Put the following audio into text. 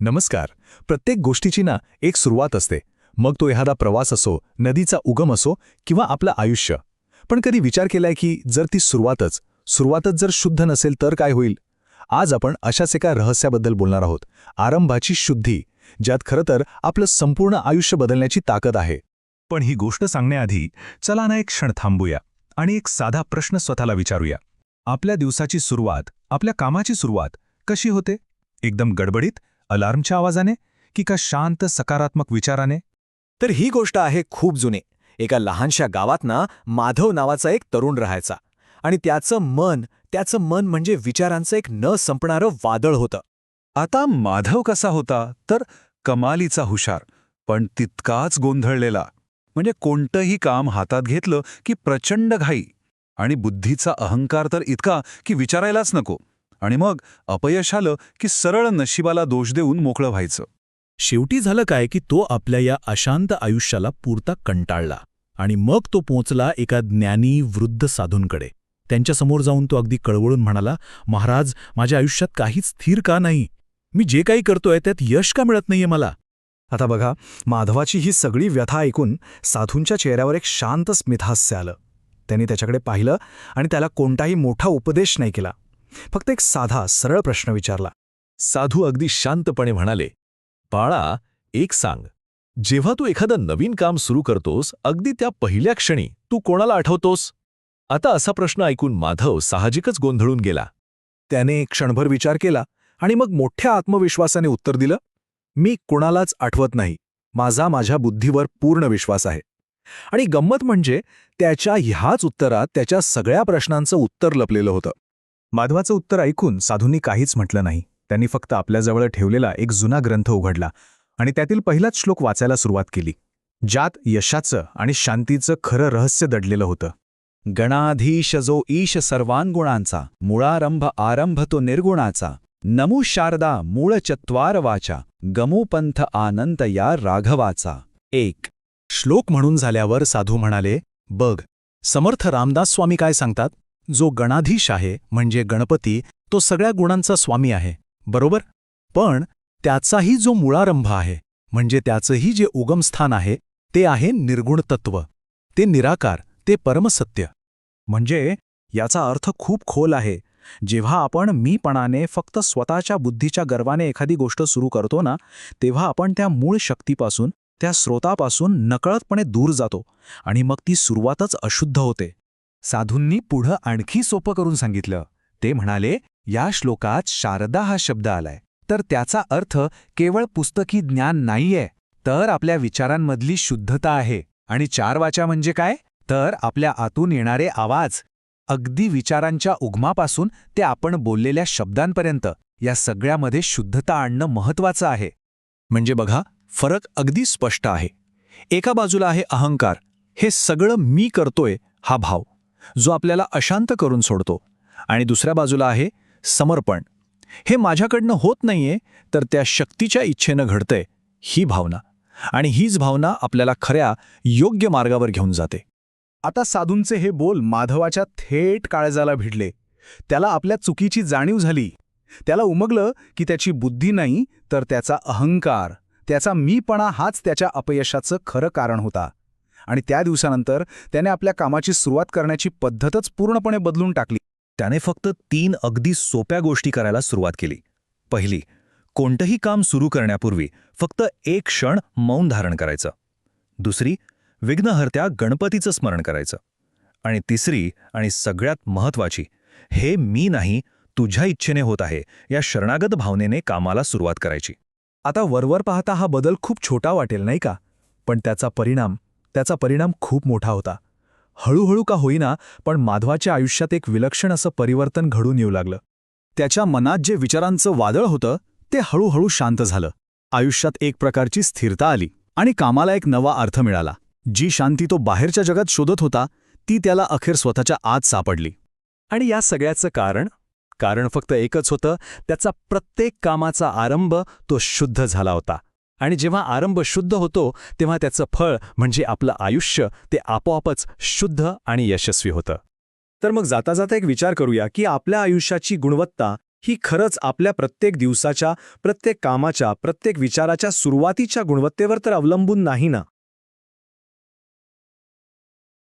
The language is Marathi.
नमस्कार. प्रत्येक गोष्टीची ना एक सुरुवात असते. मग तो एखादा प्रवास असो नदीचा उगम असो किंवा आपलं आयुष्य. पण कधी विचार केलाय की जर ती सुरुवातच सुरुवातच जर शुद्ध नसेल तर काय होईल? आज आपण अशाच एका रहस्याबद्दल बोलणार आहोत. आरंभाची शुद्धी ज्यात खरं तर आपलं संपूर्ण आयुष्य बदलण्याची ताकद आहे. पण ही गोष्ट सांगण्याआधी चला ना एक क्षण थांबूया आणि एक साधा प्रश्न स्वतःला विचारूया. आपल्या दिवसाची सुरुवात आपल्या कामाची सुरुवात कशी होते? एकदम गडबडीत अलार्मच्या आवाजाने की का शांत सकारात्मक विचाराने? तर ही गोष्ट आहे खूप जुने. एका लहानशा गावात ना माधव नावाचा एक तरुण राहायचा. आणि त्याचं मन त्याचं मन म्हणजे विचारांचं एक न संपणारं वादळ होतं. आता माधव कसा होता तर कमालीचा हुशार पण तितकाच गोंधळलेला. म्हणजे कोणतंही काम हातात घेतलं की प्रचंड घाई. आणि बुद्धीचा अहंकार तर इतका की विचारायलाच नको. आणि मग अपयश आलं की सरळ नशिबाला दोष देऊन मोकळं व्हायचं. शेवटी झालं काय की तो आपल्या या अशांत आयुष्याला पुरता कंटाळला आणि मग तो पोचला एका ज्ञानी वृद्ध साधूंकडे. त्यांच्यासमोर जाऊन तो अगदी कळवळून म्हणाला महाराज माझ्या आयुष्यात काहीच स्थिर का नाही? मी जे काही करतोय त्यात यश का मिळत नाहीये मला? आता बघा माधवाची ही सगळी व्यथा ऐकून साधूंच्या चेहऱ्यावर एक शांत स्मितहास्य आलं. त्यांनी त्याच्याकडे पाहिलं आणि त्याला कोणताही मोठा उपदेश नाही केला. फक्त एक साधा सरळ प्रश्न विचारला. साधू अगदी शांतपणे म्हणाले बाळा एक सांग. जेव्हा तू एखादं नवीन काम सुरू करतोस अगदी त्या पहिल्या क्षणी तू कोणाला आठवतोस? आता असा प्रश्न ऐकून माधव साहजिकच गोंधळून गेला. त्याने क्षणभर विचार केला आणि मग मोठ्या आत्मविश्वासाने उत्तर दिलं मी कुणालाच आठवत नाही. माझा माझ्या बुद्धीवर पूर्ण विश्वास आहे. आणि गंमत म्हणजे त्याच्या ह्याच उत्तरात त्याच्या सगळ्या प्रश्नांचं उत्तर लपलेलं होतं. माधवाचं उत्तर ऐकून साधूंनी काहीच म्हटलं नाही. त्यांनी फक्त आपल्याजवळ ठेवलेला एक जुना ग्रंथ उघडला आणि त्यातील पहिलाच श्लोक वाचायला सुरुवात केली. ज्यात यशाचं आणि शांतीचं खरं रहस्य दडलेलं होतं. गणाधीश जो ईश सर्वांगुणांचा मुळारंभ आरंभ तो निर्गुणाचा नमू शारदा मूळ चत्वार वाचा गमूपंथ आनंत या राघवाचा. एक. श्लोक म्हणून झाल्यावर साधू म्हणाले बघ समर्थ रामदास स्वामी काय सांगतात? जो गणाधीश आहे म्हणजे गणपती तो सगळ्या गुणांचा स्वामी आहे. बरोबर? पण त्याचाही जो मुळारंभ आहे म्हणजे त्याचंही जे उगमस्थान आहे ते आहे निर्गुण तत्व. ते निराकार ते परमसत्य. म्हणजे याचा अर्थ खूप खोल आहे. जेव्हा आपण मीपणाने फक्त स्वतःच्या बुद्धीच्या गर्वाने एखादी गोष्ट सुरू करतो ना तेव्हा आपण त्या मूळ शक्तीपासून त्या स्रोतापासून नकळतपणे दूर जातो आणि मग ती सुरुवातच अशुद्ध होते. साधूंनी पुढं आणखी सोपं करून सांगितलं. ते म्हणाले या श्लोकात शारदा हा शब्द आलाय. तर त्याचा अर्थ केवळ पुस्तकी ज्ञान नाहीये तर आपल्या विचारांमधली शुद्धता आहे. आणि चार वाचा म्हणजे काय? तर आपल्या आतून येणारे आवाज अगदी विचारांच्या उगमापासून ते आपण बोललेल्या शब्दांपर्यंत या सगळ्यामध्ये शुद्धता आणणं महत्वाचं आहे. म्हणजे बघा फरक अगदी स्पष्ट आहे. एका बाजूला आहे अहंकार. हे सगळं मी करतोय हा भाव. जो आपल्याला अशांत करून सोडतो. आणि दुसऱ्या बाजूला आहे समर्पण. हे माझ्याकडनं होत नाहीये तर त्या शक्तीच्या इच्छेनं घडतंय ही भावना. आणि हीच भावना आपल्याला खऱ्या योग्य मार्गावर घेऊन जाते. आता साधूंचे हे बोल माधवाच्या थेट काळजाला भिडले. त्याला आपल्या चुकीची जाणीव झाली. त्याला उमगलं की त्याची बुद्धी नाही तर त्याचा अहंकार त्याचा मीपणा हाच त्याच्या अपयशाचं खरं कारण होता. आणि त्या दिवसानंतर त्याने आपल्या कामाची सुरुवात करण्याची पद्धतच पूर्णपणे बदलून टाकली. त्याने फक्त तीन अगदी सोप्या गोष्टी करायला सुरुवात केली. पहिली कोणतंही काम सुरू करण्यापूर्वी फक्त एक क्षण मौन धारण करायचं. दुसरी विघ्नहर्त्या गणपतीचं स्मरण करायचं. आणि तिसरी आणि सगळ्यात महत्वाची हे मी नाही तुझ्या इच्छेने होत आहे या शरणागत भावनेने कामाला सुरुवात करायची. आता वरवर पाहता हा बदल खूप छोटा वाटेल नाही का? पण त्याचा परिणाम त्याचा परिणाम खूप मोठा होता. हळूहळू का होईना पण माधवाच्या आयुष्यात एक विलक्षण असं परिवर्तन घडून येऊ लागलं. त्याच्या मनात जे विचारांचं वादळ होतं ते हळूहळू शांत झालं. आयुष्यात एक प्रकारची स्थिरता आली आणि कामाला एक नवा अर्थ मिळाला. जी शांती तो बाहेरच्या जगात शोधत होता ती त्याला अखेर स्वतःच्या आत सापडली. आणि या सगळ्याचं कारण? कारण फक्त एकच होतं त्याचा प्रत्येक कामाचा आरंभ तो शुद्ध झाला होता. आणि जेव्हा आरंभ शुद्ध होतो तेव्हा त्याचं फळ म्हणजे आपलं आयुष्य ते आपोआपच शुद्ध आणि यशस्वी होतं. तर मग जाता जाता एक विचार करूया की आपल्या आयुष्याची गुणवत्ता ही खरंच आपल्या प्रत्येक दिवसाच्या प्रत्येक कामाच्या प्रत्येक विचाराच्या सुरुवातीच्या गुणवत्तेवर तर अवलंबून नाही ना?